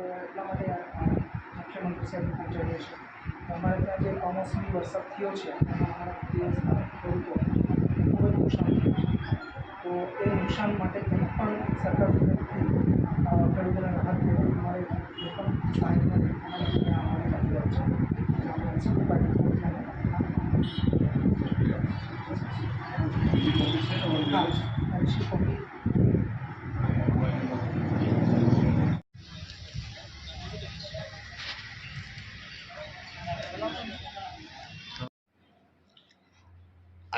તો એટલા માટે આ મુખ્યમંત્રી સાહેબ પહોંચાડીએ છીએ તો અમારે ત્યાં જે કમોસમી વરસાદ થયો છે એમાં અમારા દેશના ખેડૂતો ખૂબ જ નુકસાન થયું છે તો એ નુકસાન માટે તેને પણ સરકાર તરફથી અ, ખેડૂતોને રાહત મળે અમારે જે પણ પાણીનો અમારે ત્યાં અમારી રજૂઆત છે અમે મ્યુનિસિપલ પાર્ટી હા એમસી કોપી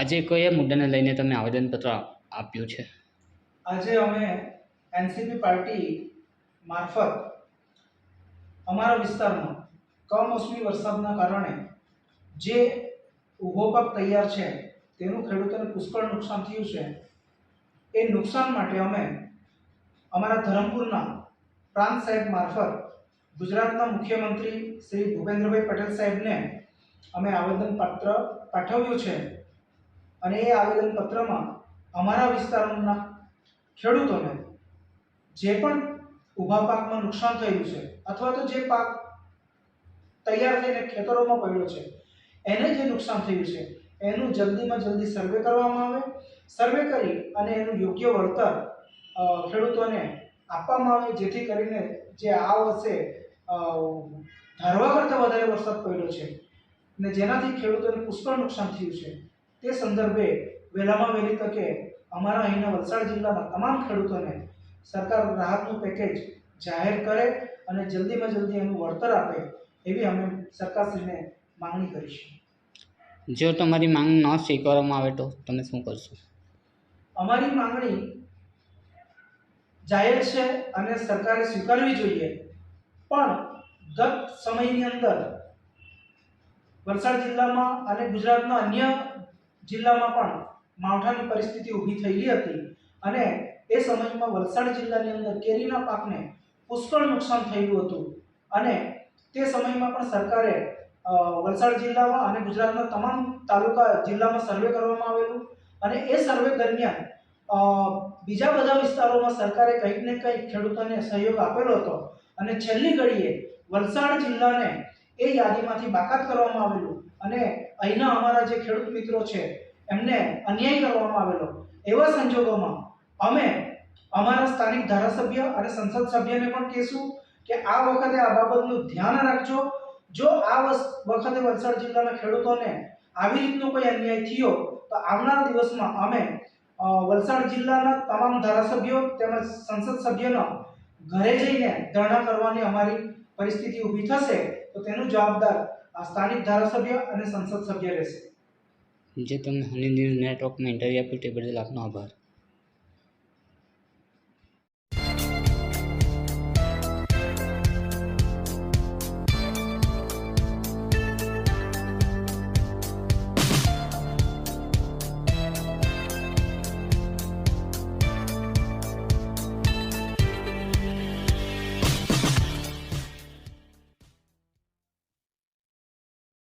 આજે કયા મુદ્દાને લઈને તમે આવેદનપત્ર આપ્યું છે? આજે અમે એનસીપી પાર્ટી મારફત અમારા વિસ્તારમાં કમોસમી વરસાદના કારણે જે ઊભો પાક તૈયાર છે, તેનું ખેડૂતોને પુષ્કળ નુકસાન થયું છે. એ નુકસાન માટે અમે અમારા ધરમપુરના પ્રાંત સાહેબ મારફત ગુજરાતના મુખ્યમંત્રી શ્રી ભૂપેન્દ્રભાઈ પટેલ સાહેબને અમે આવેદનપત્ર પાઠવ્યું છે. અને એ આવેદનપત્રમાં અમારા વિસ્તારના ખેડૂતોને જે પણ ઊભા પાકમાં નુકસાન થયું છે અથવા તો જે પાક તૈયાર થઈને ખેતરોમાં પડ્યો છે, એને જે નુકસાન થયું છે, એનું જલ્દીમાં જલ્દી સર્વે કરવામાં આવે, સર્વે કરી અને એનું યોગ્ય વળતર ખેડૂતોને આપવામાં આવે, જેથી કરીને જે આ વર્ષે ધારવા કરતાં વધારે વરસાદ પડ્યો છે ને જેનાથી ખેડૂતોને પુષ્કળ નુકસાન થયું છે. તે સંદર્ભે વહેલામાં વહેલી તકે અમારા અહીંના વલસાડ જિલ્લાના તમામ ખેડૂતોને સરકાર રાહતનું પેકેજ જાહેર કરે અને જલ્દીમાં જલ્દી એનું વળતર આપે એવી અમે સરકારશ્રીને માંગણી કરીશું. જો તમારી માંગ ન સ્વીકારવામાં આવે તો તમે શું કરશો? અમારી માંગણી જાહેર છે અને સરકારે સ્વીકારવી જોઈએ. પણ ગત સમયની અંદર વલસાડ જિલ્લામાં અને ગુજરાતના અન્ય જિલ્લામાં પણ માવઠાની પરિસ્થિતિ ઊભી થયેલી હતી અને એ સમયમાં વલસાડ જિલ્લાની અંદર કેરીના પાકને પુષ્કળ નુકસાન થયેલું હતું. અને તે સમયમાં પણ સરકારે વલસાડ જિલ્લામાં અને ગુજરાતના તમામ તાલુકા જિલ્લામાં સર્વે કરવામાં આવેલું અને એ સર્વે દરમિયાન બીજા બધા વિસ્તારોમાં સરકારે કંઈક ને કંઈક ખેડૂતોને સહયોગ આપેલો હતો. અને છેલ્લી ઘડીએ વલસાડ જિલ્લાને એ યાદીમાંથી બાકાત કરવામાં આવેલું. અને અહીંના અમારા જે ખેડૂત મિત્રો છે, એમને અન્યાય કરવામાં આવેલો. એવા સંજોગોમાં અમે અમારા સ્થાનિક ધારાસભ્ય અને સંસદ સભ્યને પણ કહેશું કે આ વખતે આ બાબતનું ધ્યાન રાખજો. જો આ વખતે વલસાડ જિલ્લાના ખેડૂતોને આવી રીતનો કોઈ અન્યાય થયો, તો આવનાર દિવસમાં અમે વલસાડ જિલ્લાના તમામ ધારાસભ્યો તેમજ સંસદ સભ્યનો ઘરે જઈને ધરણા કરવાની અમારી પરિસ્થિતિ ઊભી થશે. તો તેનો જવાબદાર સ્થાનિક ધારાસભ્ય અને સંસદ સભ્ય રહેશે. જે તમે હની ન્યૂઝ નેટવર્કમાં ઇન્ટરવ્યુ આપ્યું તે બદલ આપનો આભાર.